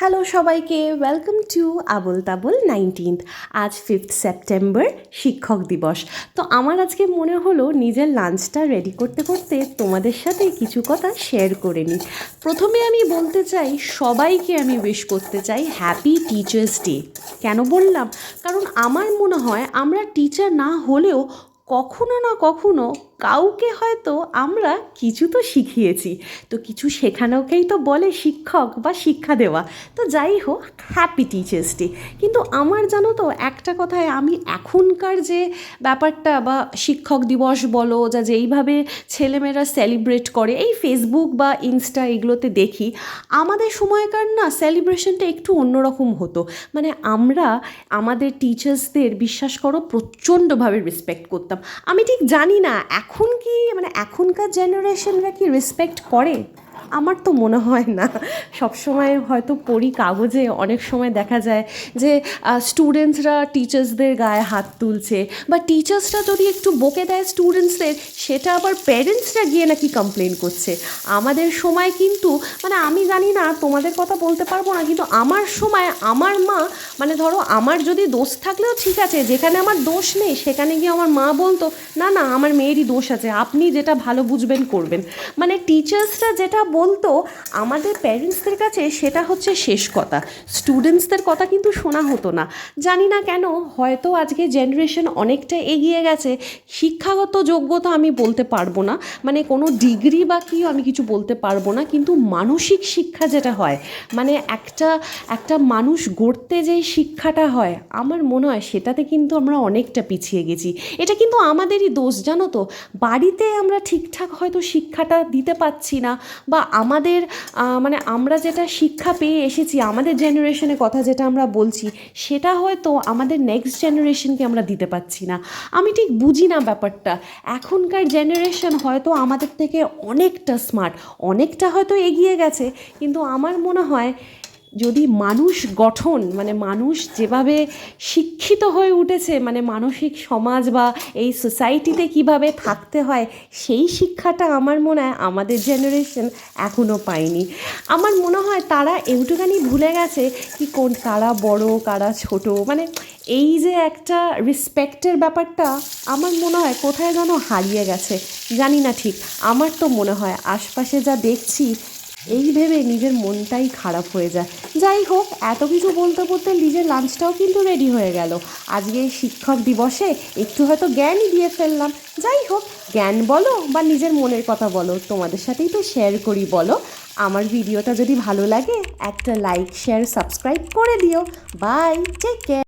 Hello সবাইকে welcome to Abol Tabol nineteenth আজ fifth September শিক্ষক দিবস। তো আমার আজকে মনে হলো নিজের লাঞ্চটা রেডি করতে করতে তোমাদের সাথে কিছু কথা শেয়ার করে নিই। প্রথমে আমি বলতে চাই, সবাইকে আমি উইশ করতে চাই হ্যাপি টিচার্স ডে কেন বললাম? কারণ আমার মনে হয় আমরা টিচার না হলেও কখনো না কখনো কাউকে হয়তো আমরা কিছু তো শিখিয়েছি। তো কিছু শেখানোকেই তো বলে শিক্ষক বা শিক্ষা দেওয়া। তো যাই হোক হ্যাপি টিচার্স ডে কিন্তু আমার জানো তো, একটা কথায় আমি এখনকার যে ব্যাপারটা বা শিক্ষক দিবস বলো যা যেইভাবে ছেলেমেয়েরা সেলিব্রেট করে, এই ফেসবুক বা ইনস্টা এগুলোতে দেখি, আমাদের সময়কার না সেলিব্রেশনটা একটু অন্যরকম হতো। মানে আমরা, আমাদের টিচার্সদের বিশ্বাস করো প্রচণ্ডভাবে রেসপেক্ট করতাম। আমি ঠিক জানি না এখন কি মানে এখনকার জেনারেশনরা কি রেসপেক্ট করে? আমার তো মনে হয় না। সবসময় হয়তো পড়ি কাগজে, অনেক সময় দেখা যায় যে স্টুডেন্টসরা টিচার্সদের গায়ে হাত তুলছে। বা টিচার্সরা যদি একটু বকে দেয় স্টুডেন্টসদের সেটা আবার প্যারেন্টসরা গিয়ে নাকি কমপ্লেন করছে। আমাদের সময় কিন্তু মানে আমি জানি না, তোমাদের কথা বলতে পারব না, কিন্তু আমার সময়, আমার মা মানে ধরো আমার যদি দোষ থাকলেও ঠিক আছে, যেখানে আমার দোষ নেই, সেখানে গিয়ে আমার মা বলতো, না না, আমার মেয়েরই দোষ আছে, আপনি যেটা ভালো বুঝবেন, করবেন। মানে টিচার্সরা যেটা বলতো, আমাদের প্যারেন্টসদের কাছে সেটা হচ্ছে শেষ কথা। স্টুডেন্টসদের কথা কিন্তু শোনা হতো না। জানি না কেন, হয়তো আজকে জেনারেশন অনেকটা এগিয়ে গেছে। শিক্ষাগত যোগ্যতা আমি বলতে পারব না। মানে কোনো ডিগ্রি বা কি আমি কিছু বলতে পারব না। কিন্তু মানসিক শিক্ষা যেটা হয় মানে একটা একটা মানুষ গড়তে যেই শিক্ষাটা হয়, আমার মনে হয় সেটাতে কিন্তু আমরা অনেকটা পিছিয়ে গেছি। এটা কিন্তু আমাদেরই দোষ, জানো তো? বাড়িতে আমরা ঠিকঠাক হয়তো শিক্ষাটা দিতে পারছি না বা আমাদের মানে আমরা যেটা শিক্ষা পেয়ে এসেছি, আমাদের জেনারেশনের কথা যেটা আমরা বলছি, সেটা হয়তো আমাদের নেক্সট জেনারেশনকে আমরা দিতে পারছি না। আমি ঠিক বুঝি না ব্যাপারটা। এখনকার জেনারেশন হয়তো আমাদের থেকে অনেকটা স্মার্ট অনেকটা হয়তো এগিয়ে গেছে, কিন্তু আমার মনে হয় যদি মানুষ গঠন মানে মানুষ যেভাবে শিক্ষিত হয়ে উঠেছে মানে মানসিক সমাজ বা এই সোসাইটিতে কীভাবে থাকতে হয়, সেই শিক্ষাটা আমার মনে হয় আমাদের জেনারেশন এখনও পায়নি। আমার মনে হয় তারা এইটুখানি ভুলে গেছে কি কোন কারা বড়, কারা ছোট মানে এই যে একটা রেসপেক্টের ব্যাপারটা আমার মনে হয় কোথায় যেন হারিয়ে গেছে, জানি না ঠিক। আমার তো মনে হয় আশপাশে যা দেখছি এই ভেবে নিজের মনটাই খারাপ হয়ে যায়। যাই হোক, এত কিছু বলতে বলতে নিজের লাঞ্চটাও কিন্তু রেডি হয়ে গেল। আজকে শিক্ষক দিবসে একটু হয়তো জ্ঞানই দিয়ে ফেললাম। যাই হোক, জ্ঞান বলো বা নিজের মনের কথা বলো, তোমাদের সাথেই তো শেয়ার করি বলো। আমার ভিডিওটা যদি ভালো লাগে, একটা লাইক শেয়ার সাবস্ক্রাইব করে দিও। Bye take care